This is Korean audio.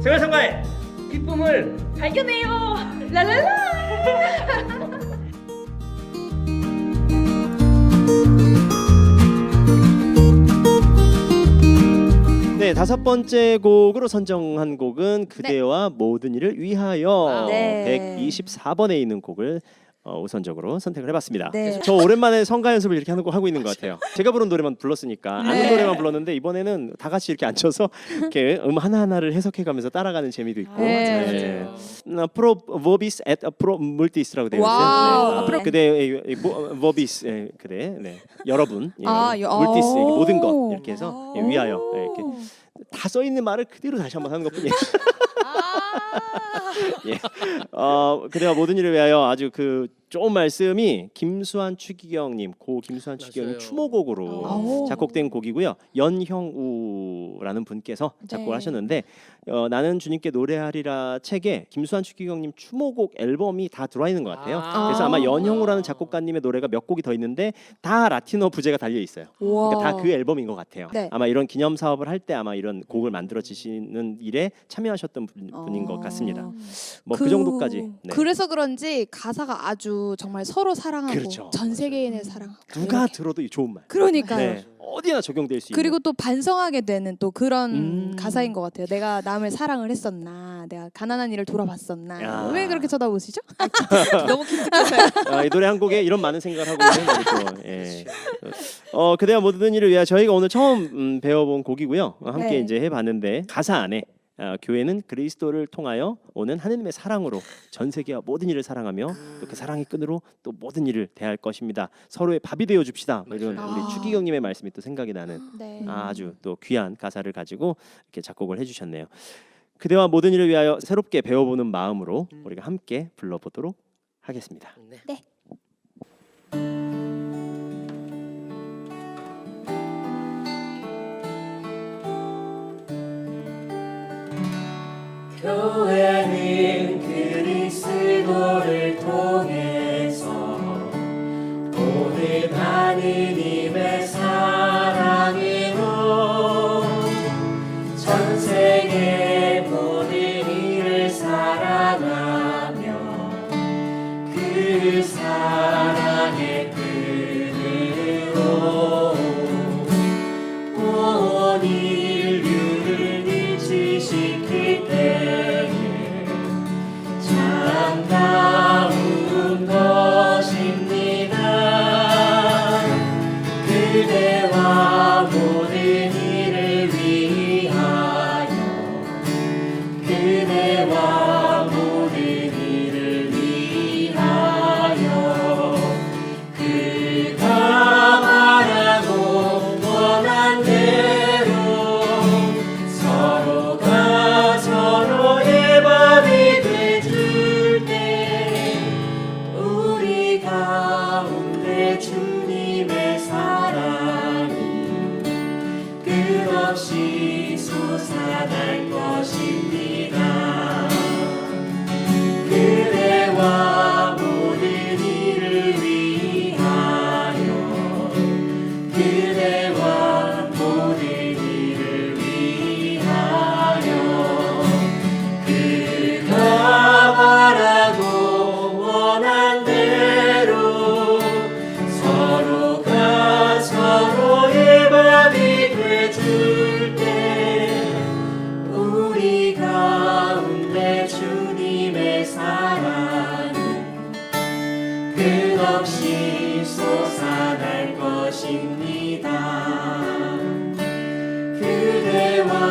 생활상가의 기쁨을 발견해요. 랄랄라. 네, 다섯 번째 곡으로 선정한 곡은 그대와 모든 일을 위하여 네. 124번에 있는 곡을 어, 우선적으로 선택을 해봤습니다. 네. 저 오랜만에 성가 연습을 이렇게 하는 거 하고 있는 것 같아요. 제가 부른 노래만 불렀으니까 아는 네. 노래만 불렀는데 이번에는 다 같이 이렇게 앉혀서 이렇게 음 하나 하나를 해석해가면서 따라가는 재미도 있고. 네. 음, 프로 버비스 앳 프로 물티스라고 되어 있어요. 네. 앞으로- 그대 버비스 예, 그대 네. 여러분 예, 아, 여- 물티스 모든 것 오. 이렇게 해서 예, 위하여 예, 이렇게 다 써 있는 말을 그대로 다시 한번 하는 것뿐이에요. 예. 어, 그대와 모든 일을 위하여 아주 그 좋은 말씀이 김수환 추기경님, 고 김수환 추기경님 맞아요. 추모곡으로 아오. 작곡된 곡이고요. 연형우라는 분께서 작곡을 네. 하셨는데 어, 나는 주님께 노래하리라 책에 김수환 추기경님 추모곡 앨범이 다 들어와 있는 것 같아요. 아. 그래서 아마 아. 연형우라는 작곡가님의 노래가 몇 곡이 더 있는데 다 라틴어 부제가 달려 있어요. 와. 그러니까 다 그 앨범인 것 같아요. 네. 아마 이런 기념 사업을 할 때 아마 이런 곡을 만들어 지시는 일에 참여하셨던 분, 분인 것 같습니다. 뭐 그 정도까지. 네. 어. 그래서 그런지 가사가 아주 정말 서로 사랑하고 그렇죠. 전 세계인을 사랑하고 누가 이렇게. 들어도 이 좋은 말. 그러니까요. 네. 어디나 적용될 수 있는. 그리고 또 반성하게 되는 또 그런 음. 가사인 것 같아요. 내가 남을 사랑을 했었나, 내가 가난한 일을 돌아봤었나. 야. 왜 그렇게 쳐다보시죠? 너무 기특해서요. 아, 이 노래 한 곡에 이런 많은 생각을 하고 있는 또, 예. 어 그대와 모든 일을 위해 저희가 오늘 처음 음, 배워본 곡이고요. 어, 함께 네. 이제 해봤는데 가사 안에 어, 교회는 그리스도를 통하여 오는 하느님의 사랑으로 전 세계와 모든 일을 사랑하며 또 그 사랑의 끈으로 또 모든 일을 대할 것입니다. 서로의 밥이 되어 줍시다. 뭐 이런 맞아요. 우리 아. 추기경님의 말씀이 또 생각이 나는 네. 아주 또 귀한 가사를 가지고 이렇게 작곡을 해주셨네요. 그대와 모든 일을 위하여 새롭게 배워보는 마음으로 우리가 함께 불러보도록 하겠습니다. 네. 교회는 그리스도를 통해서 오늘 하느 끝없이 솟아날 것입니다. 끝없이 솟아날 것입니다. 그대와